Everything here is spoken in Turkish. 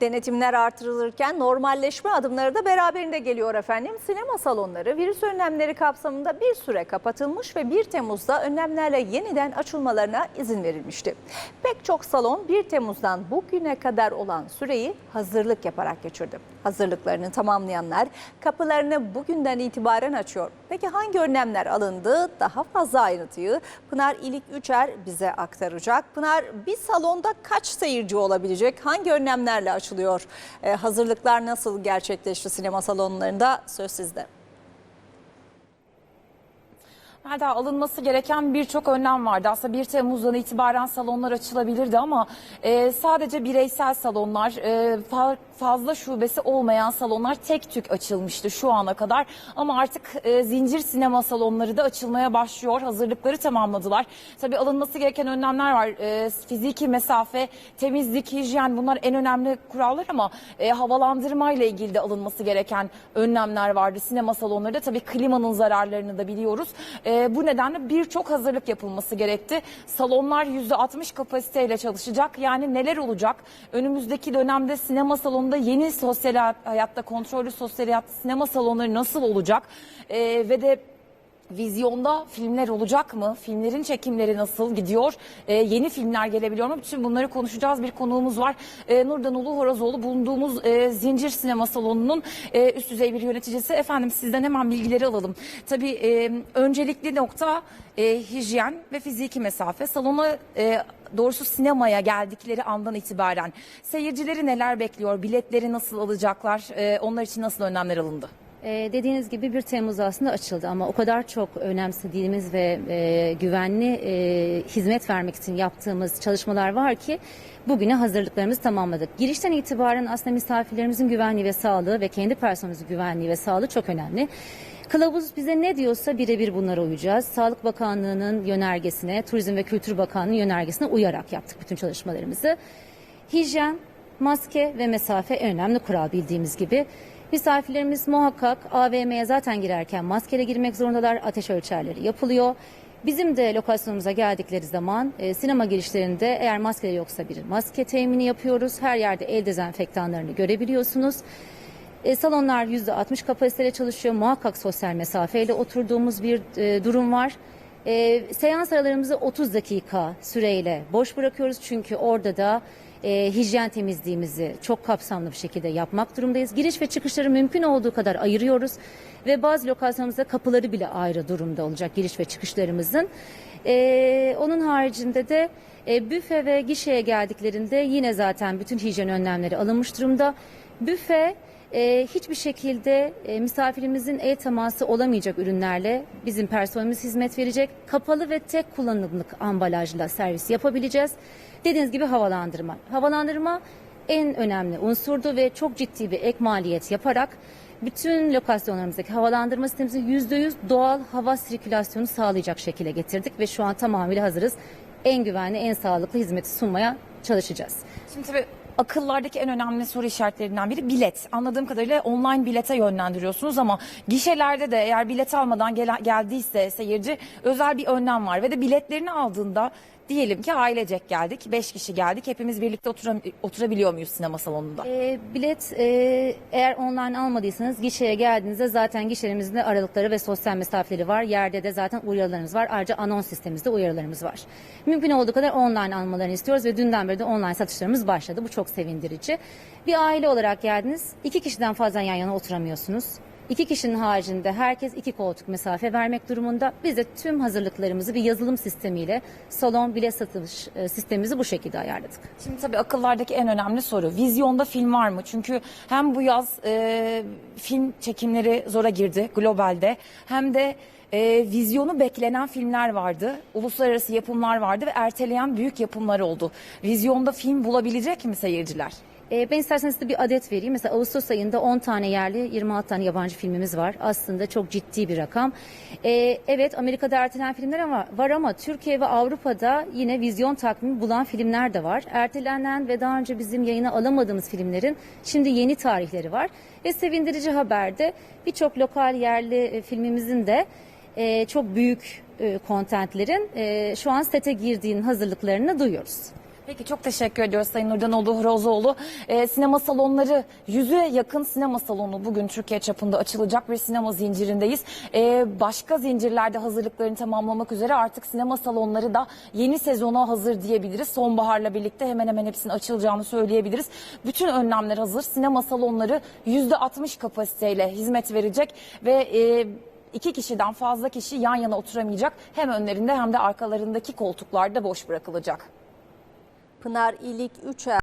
Denetimler artırılırken normalleşme adımları da beraberinde geliyor efendim. Sinema salonları virüs önlemleri kapsamında bir süre kapatılmış ve 1 Temmuz'da önlemlerle yeniden açılmalarına izin verilmişti. Pek çok salon 1 Temmuz'dan bugüne kadar olan süreyi hazırlık yaparak geçirdi. Hazırlıklarını tamamlayanlar kapılarını bugünden itibaren açıyor. Peki hangi önlemler alındı? Daha fazla ayrıntıyı Pınar İlik Üçer bize aktaracak. Pınar bir salonda kaç seyirci olabilecek? Hangi önlemlerle açılıyor? Ee, hazırlıklar nasıl gerçekleşti sinema salonlarında? Söz sizde. Melda alınması gereken birçok önlem vardı. Aslında 1 Temmuz'dan itibaren salonlar açılabilirdi ama e, sadece bireysel salonlar, e, fa- fazla şubesi olmayan salonlar tek tük açılmıştı şu ana kadar. Ama artık e, zincir sinema salonları da açılmaya başlıyor. Hazırlıkları tamamladılar. Tabii alınması gereken önlemler var. E, fiziki mesafe, temizlik, hijyen bunlar en önemli kurallar ama e, havalandırma ile ilgili de alınması gereken önlemler vardı. Sinema salonlarında tabii klimanın zararlarını da biliyoruz. E, bu nedenle birçok hazırlık yapılması gerekti. Salonlar %60 kapasiteyle çalışacak. Yani neler olacak? Önümüzdeki dönemde sinema salonunda yeni sosyal hayatta, kontrollü sosyal hayatta sinema salonları nasıl olacak? E, ve de Vizyonda filmler olacak mı? Filmlerin çekimleri nasıl gidiyor? Ee, yeni filmler gelebiliyor mu? Bütün bunları konuşacağız. Bir konuğumuz var. Ee, Nurdan Ulu Horozoğlu bulunduğumuz e, Zincir Sinema Salonu'nun e, üst düzey bir yöneticisi. Efendim sizden hemen bilgileri alalım. Tabii e, öncelikli nokta e, hijyen ve fiziki mesafe. Salona e, doğrusu sinemaya geldikleri andan itibaren seyircileri neler bekliyor? Biletleri nasıl alacaklar? E, onlar için nasıl önlemler alındı? Ee, dediğiniz gibi 1 Temmuz aslında açıldı ama o kadar çok önemsediğimiz ve e, güvenli e, hizmet vermek için yaptığımız çalışmalar var ki bugüne hazırlıklarımızı tamamladık. Girişten itibaren aslında misafirlerimizin güvenliği ve sağlığı ve kendi personelimizin güvenliği ve sağlığı çok önemli. Kılavuz bize ne diyorsa birebir bunlara uyacağız. Sağlık Bakanlığı'nın yönergesine, Turizm ve Kültür Bakanlığı'nın yönergesine uyarak yaptık bütün çalışmalarımızı. Hijyen, maske ve mesafe en önemli kural bildiğimiz gibi. Misafirlerimiz muhakkak AVM'ye zaten girerken maskeyle girmek zorundalar. Ateş ölçerleri yapılıyor. Bizim de lokasyonumuza geldikleri zaman e, sinema girişlerinde eğer maske yoksa bir maske temini yapıyoruz. Her yerde el dezenfektanlarını görebiliyorsunuz. E, salonlar %60 kapasiteyle çalışıyor. Muhakkak sosyal mesafeyle oturduğumuz bir e, durum var. E, seans aralarımızı 30 dakika süreyle boş bırakıyoruz. Çünkü orada da e, hijyen temizliğimizi çok kapsamlı bir şekilde yapmak durumdayız. Giriş ve çıkışları mümkün olduğu kadar ayırıyoruz. Ve bazı lokasyonumuzda kapıları bile ayrı durumda olacak giriş ve çıkışlarımızın. E, onun haricinde de e, büfe ve gişeye geldiklerinde yine zaten bütün hijyen önlemleri alınmış durumda. Büfe e, hiçbir şekilde e, misafirimizin el teması olamayacak ürünlerle bizim personelimiz hizmet verecek. Kapalı ve tek kullanımlık ambalajla servis yapabileceğiz. Dediğiniz gibi havalandırma. Havalandırma en önemli unsurdu ve çok ciddi bir ek maliyet yaparak bütün lokasyonlarımızdaki havalandırma sistemimizi %100 doğal hava sirkülasyonu sağlayacak şekilde getirdik ve şu an tamamıyla hazırız. En güvenli, en sağlıklı hizmeti sunmaya çalışacağız. Şimdi tabii akıllardaki en önemli soru işaretlerinden biri bilet. Anladığım kadarıyla online bilete yönlendiriyorsunuz ama gişelerde de eğer bilet almadan gel- geldiyse seyirci özel bir önlem var ve de biletlerini aldığında diyelim ki ailecek geldik, 5 kişi geldik. Hepimiz birlikte oturam- oturabiliyor muyuz sinema salonunda? E, bilet e, eğer online almadıysanız gişeye geldiğinizde zaten gişelerimizin de aralıkları ve sosyal mesafeleri var. Yerde de zaten uyarılarımız var. Ayrıca anons sistemimizde uyarılarımız var. Mümkün olduğu kadar online almalarını istiyoruz ve dünden beri de online satışlarımız başladı. Bu çok sevindirici. Bir aile olarak geldiniz. iki kişiden fazla yan yana oturamıyorsunuz. İki kişinin haricinde herkes iki koltuk mesafe vermek durumunda. Biz de tüm hazırlıklarımızı bir yazılım sistemiyle salon bilet satış e, sistemimizi bu şekilde ayarladık. Şimdi tabii akıllardaki en önemli soru vizyonda film var mı? Çünkü hem bu yaz e, film çekimleri zora girdi globalde hem de e, vizyonu beklenen filmler vardı. Uluslararası yapımlar vardı ve erteleyen büyük yapımlar oldu. Vizyonda film bulabilecek mi seyirciler? E, ben isterseniz size bir adet vereyim. Mesela Ağustos ayında 10 tane yerli, 26 tane yabancı filmimiz var. Aslında çok ciddi bir rakam. E, evet Amerika'da ertelenen filmler ama, var ama Türkiye ve Avrupa'da yine vizyon takvimi bulan filmler de var. Ertelenen ve daha önce bizim yayına alamadığımız filmlerin şimdi yeni tarihleri var. Ve sevindirici haberde birçok lokal yerli e, filmimizin de e, çok büyük e, kontentlerin şu an sete girdiğinin hazırlıklarını duyuyoruz. Peki çok teşekkür ediyoruz Sayın Nurdanoğlu Horozoğlu. Ee, sinema salonları yüze yakın sinema salonu bugün Türkiye çapında açılacak bir sinema zincirindeyiz. Ee, başka zincirlerde hazırlıklarını tamamlamak üzere artık sinema salonları da yeni sezona hazır diyebiliriz. Sonbaharla birlikte hemen hemen hepsinin açılacağını söyleyebiliriz. Bütün önlemler hazır. Sinema salonları %60 kapasiteyle hizmet verecek ve e, iki kişiden fazla kişi yan yana oturamayacak. Hem önlerinde hem de arkalarındaki koltuklarda boş bırakılacak. Pınar İlik Üçer